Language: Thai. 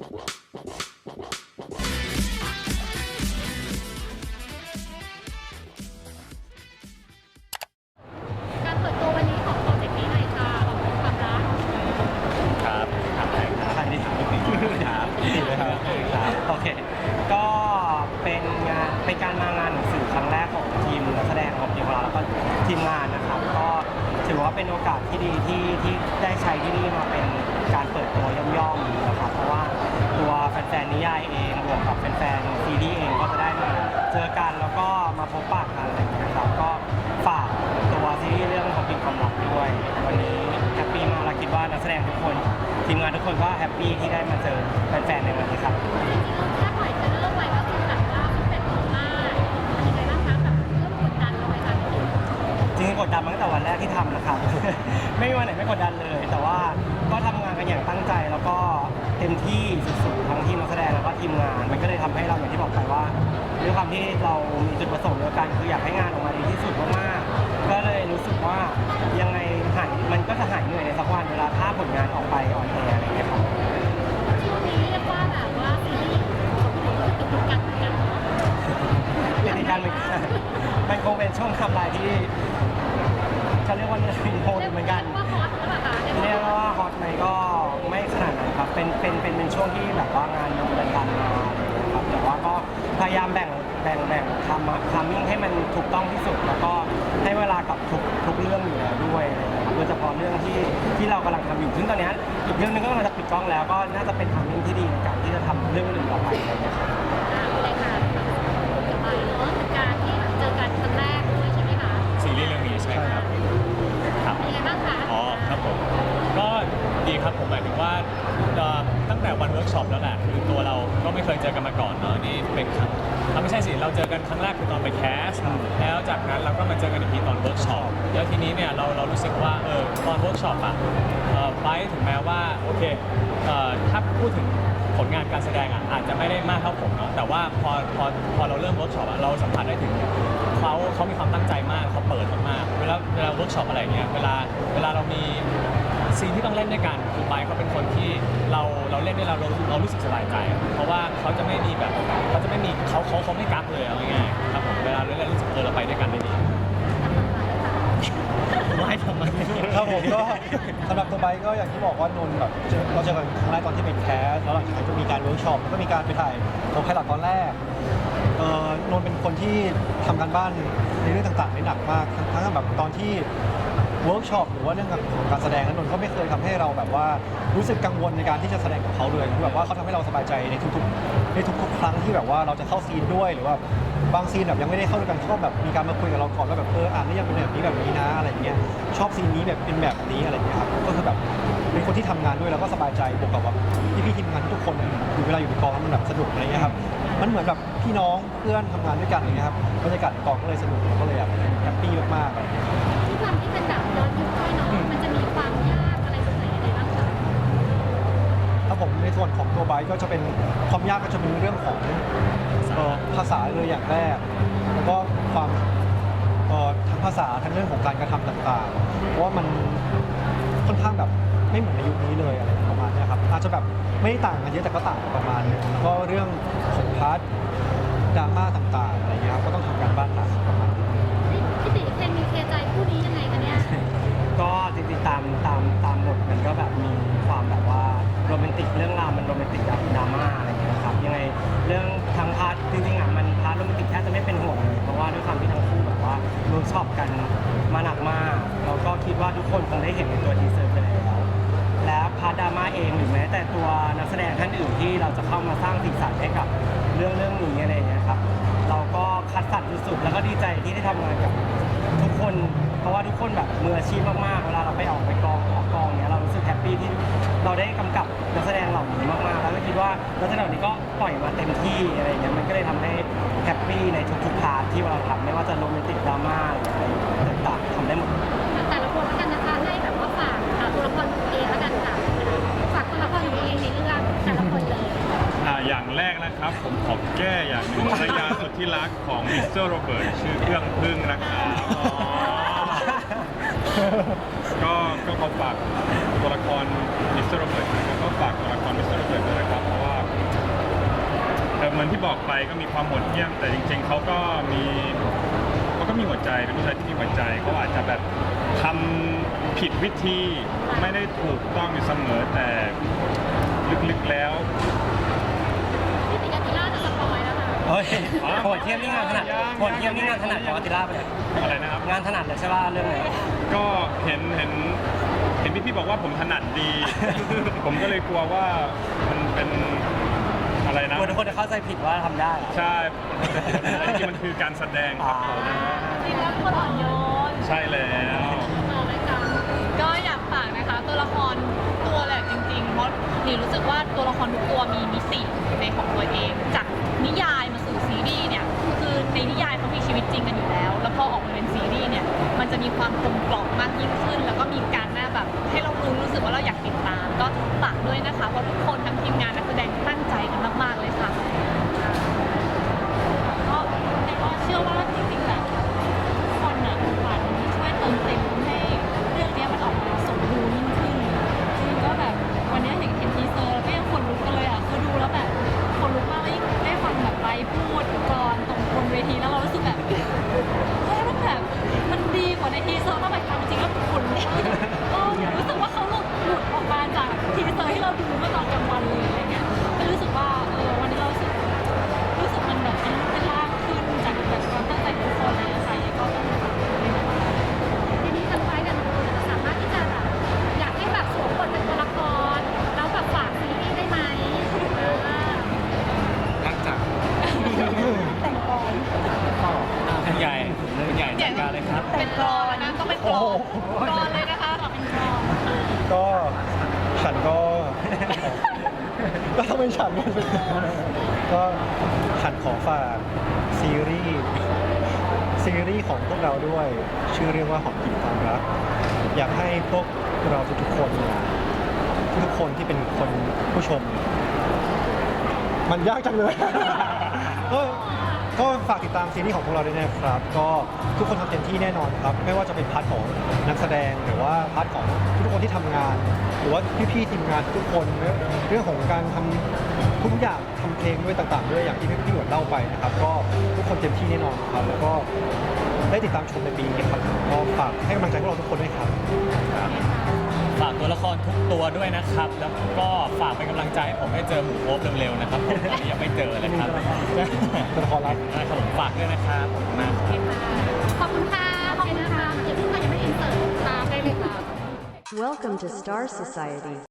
Well, well, well. ฟนๆนิยายเองรวมกับแฟนๆซีรีส์เองก็จะได้มาเจอกันแล้วก็มาพบปะกันอะไรอย่างเงี้ยครับก็ฝากตัวซีรีส์เรื่องของปิดความลับด้วย วันนี้แฮปปี้มากและคิดว่านักแสดงทุกคนทีมงานทุกคนก็แฮปปี้ที่ได้มาเจอแฟนๆในวันนี้ครับจริงๆเราแค่ปล่อยเทรลเลอร์ไว้ก็คือแบบว่าฟีดแบ็กดีมากเป็นยังไงบ้างคะแบบเริ่มกดดันเราไหมคะพี่จริงๆกดดันมาตั้งแต่วันแรกที่ทำนะครับ ไม่มีวันไหนไม่กดดันเลย แต่ว่าก็ทำงานกันอย่างตั้งใจแล้วก็เต็มที่ สุดๆทั้งทีมนักแสดงแล้วก็ทีมงาน มันก็เลยทำให้เราอย่างที่บอกไปว่าด้วยความที่เรามีจุดประสงค์เดียวกันคืออยากให้งานออกมาดีที่สุดมากๆก็เลยรู้สึกว่ายังไงหายมันก็จะหายเหนื่อยในสักวันเวลาถ้าผลงานออกไปออนแอร์อะไรอย่างเงี้ยครับ ซึ่งตอนเนี้ยอีกเรื่องหนึงก็กำลังจะปิดกล้องแล้วก็น่าจะเป็นทำมิ่งที่ดีในการที่จะทำเรื่องอื่นต่อไปอะไรอย่างเงี้ยครับ อ่าเลยค่ะกลับไปเนาะเป็นการที่เจอกันครั้งแรกด้วยใช่ไหมคะซีรีส์เรื่องนี้ใช่ครับครับ เป็นยังไงบ้างคะอ๋อครับผมก็ดีครับผมหมายถึงว่าเอ่อตั้งแต่วันเวิร์กช็อปแล้วแหละคือตัวเรา ก็ไม่เคยเจอกันมาก่อนเนาะนี่เป็นครั้งอะไม่ใช่สิเราเจอกันครั้งแรกคือตอนไปแคสแล้วจากนั้นเราก็มาเจอกันอีกทีตอนเวิร์กช็อปแล้วทีนี้เนี่ยเราเรารู้สึกว่าเออตอนเวิร์กช็อปอะเอ่อไบร์ทถึงแม้ว่าโอเคเอ่อถ้าพูดถึงผลงานการแสดงอะอาจจะไม่ได้มากเท่าผมเนาะแต่ว่าพอพอพอเราเริ่มเวิร์กช็อปอะเราสัมผัสได้ถึง เขาเขามีความตั้งใจมากเขาเปิดมากๆเวลาเวลาเวิร์กช็อปอะไรเงี้ยเวลาเวลาเรามี ซีนที่ต้องเล่นด้วยกันคือไบร์ทเขาเป็นคนที่เราเราเล่นด้วยเราเราเรารู้สึกสบายใจ เพราะว่าเขาจะไม่มีแบบเขาจะไม่มีเขาเขาเขาไม่กักเลยเอาง่ายๆครับผมเวลาเราเล่นรู้สึกเออเราไปด้วยกันได้ดีไม่ทำไมครับผมก็สำหรับตัวไบค์ก็อย่างที่บอกว่านนท์แบบเจอเราเจอกันครั้งแรกตอนที่เป็นแคสแล้วหลังจากนั้นก็มีการเวิร์กช็อปแล้วก็มีการไปถ่ายโปรไพลอตตอนแรกเออนนท์เป็นคนที่ทำการบ้านในเรื่องต่างๆได้หนักมากทั้งทั้งแบบตอนที่ เวิร์กช็อปหรือว่าเรื่องของการแสดงนั้นนนท์ก็ไม่เคยทำให้เราแบบว่ารู้สึกกังวลในการที่จะแสดงกับเขาเลยคือแบบว่าเขาทำให้เราสบายใจในทุกๆในทุกๆครั้งที่แบบว่าเราจะเข้าซีนด้วยหรือว่าบางซีนแบบยังไม่ได้เข้าด้วยกันเขาก็แบบมีการมาคุยกับเราก่อนว่าแบบเอออ่านนี่ยังเป็นแบบนี้แบบนี้นะอะไรอย่างเงี้ยชอบซีนนี้แบบเป็นแบบนี้อะไรอย่างเงี้ยครับก็คือแบบเป็นคนที่ทำงานด้วยแล้วก็สบายใจบวกกับว่าพี่ๆทีมงานทุกคนอยู่เวลาอยู่ในกองแล้วมันแบบสนุกอะไรเงี้ยครับมันเหมือนแบบพี่น้องเพื่อนทำงานด้วยกันอย่างเงี้ยครับบรรยากาศในกองก็เลยสนุกก็เลยแบบแฮปปี้มากๆอะไรอย่างเงี้ย ที่ความที่เป็นแบบ ย้อนยุคด้วยเนาะมันจะมีความยากอะไรตรงไหนยังไงบ้างคะถ้าผมในส่วนของตัวไบค์ก็จะเป็นความยากก็จะเป็นเรื่องของเอ่อภาษาเลยอย่างแรก แล้วก็ความเอ่อทั้งภาษาทั้งเรื่องของการกระทำต่างๆ เพราะว่ามันค่อนข้างแบบไม่เหมือนในยุคนี้เลยอะไรประมาณเนี้ยครับอาจจะแบบไม่ได้ต่างกันเยอะแต่ก็ต่างกันประมาณนึงแล้วก็เรื่องของพาร์ทดราม่าต่างๆอะไรเงี้ยครับ ก็จริงๆตามตามตามบทมันก็แบบมีความแบบว่าโรแมนติกเรื่องราวมันโรแมนติกแบบดราม่าอะไรอย่างเงี้ยครับยังไงเรื่องทางพาร์ทจริงๆอะมันพาร์ทโรแมนติกแทบจะไม่เป็นห่วงเลยเพราะว่าด้วยความที่ทั้งคู่แบบว่าเวิร์กช็อปกันมาหนักมากแล้วก็คิดว่าทุกคนคงได้เห็นในตัวทีเซอร์ไปแล้วแล้วพาร์ทดราม่าเองหรือแม้แต่ตัวนักแสดงท่านอื่นที่เราจะเข้ามาสร้างสีสันให้กับเรื่องเรื่องนี้อะไรอย่างเงี้ยครับเราก็คัดสรรสุดๆแล้วก็ดีใจที่ได้ทำงานกับ ออาชีพมากๆ เวลาเราไปออกไปกองออกกองเนี้ยเรารู้สึกแฮปปี้ที่เราได้กำกับนักแสดงเหล่านี้มากๆ แล้วก็คิดว่านักแสดงเหล่านี้ก็ปล่อยมาเต็มที่อะไรอย่างเงี้ยมันก็เลยทำให้แฮปปี้ในทุกๆพาร์ทที่เราทำไม่ว่าจะโรแมนติกดราม่าหรืออะไรต่างๆทำได้หมด แต่ละคนแล้วกันนะคะให้แบบว่าฝากอ่าตัวละครของตัวเองแล้วกันค่ะฝากตัวละครของตัวเองในเรื่องแต่ละคนเลยอ่าอย่างแรกนะครับผมขอแก้อย่างหนึ่งภรรยาสุดที่รักของมิสเตอร์โรเบิร์ตชื่อเครื่องพึ่งนะครับ ก็ก็ขอฝากตัวละครมิสเตอร์โรเบิร์ตแล้วก็ฝากตัวละครมิสเตอร์โรเบิร์ตด้วยนะครับเพราะว่าแทนเหมือนที่บอกไปก็มีความโหดเหี้ยมแต่จริง ๆเขาก็มีเขาก็มีหัวใจเป็นผู้ชายที่มีหัวใจเขาอาจจะแบบทำผิดวิธีไม่ได้ถูกต้องอยู่เสมอแต่ลึกๆแล้ว พี่ติกาติล่าจะสปอยแล้วค่ะ เฮ้ยอ๋อโหดเทียมนี่งานถนัดยังโหดเทียมนี่งานถนัดของอาติล่าไปเลยอะไรนะครับ งานถนัดเลยใช่ป่ะเรื่องไหนก็เห็นเห็นเห็นพี่พี่ๆบอกว่าผมถนัดดี ผมก็เลยกลัวว่ามันเป็นอะไรนะ กลัวทุกคนจะเข้าใจผิดว่าทำได้เหรอใช่แต่จริงๆมันคือการแสดงครับผมจริงแล้วคนอ่อนโยนใช่แล้วเอาไหมคะก็อยากฝากนะคะ ตัวละครตัวแหละจริงๆเพราะหนีรู้สึกว่าตัวละครทุกตัวมีมิติในของตัวเอง จากนิยาย กรอนเลยนะคะเป็นกรอนก็ฉันก็ ก็ต้องเป็นฉันก็ฉันขอฝากซีรีส์ซีรีส์ของพวกเราด้วย ชื่อเรื่องว่าหอมกลิ่นความรัก อยากให้พวกเราทุกๆคนเนี่ยทุกคนที่เป็นคนผู้ชม มันยากจังเลย ก็ ฝากติดตามซีรีส์ของพวกเราด้วยนะครับ ก็ทุกคนทำเต็มที่แน่นอนครับ ไม่ว่าจะเป็นพาร์ทของนักแสดงหรือว่าพาร์ทของทุกคนที่ทำงาน หรือว่าพี่ๆทีมงานทุกคนเรื่องของการทำทุกอย่างทำเพลงด้วยต่างๆด้วยอย่างที่พี่หวดเล่าไปนะครับ ก็ทุกคนเต็มที่แน่นอนครับ แล้วก็ได้ติดตามชมในปีนี้ครับก็ฝากให้กำลังใจพวกเราทุกคนด้วยครับ ฝากตัวละครทุกตัวด้วยนะครับ แล้วก็ฝากเป็นกำลังใจให้ผมให้เจอหมูโอ๊บเร็วๆนะครับผมตอนนี้ยังไม่เจอเลยครับตัวละครลับนะครับผมฝากด้วยนะครับขอบคุณมากครับ ขอบคุณค่ะ ขอบคุณค่ะอย่าเพิ่งค่ะยังไม่อินเสิร์ตตามได้เลยค่ะ Welcome to Star Society.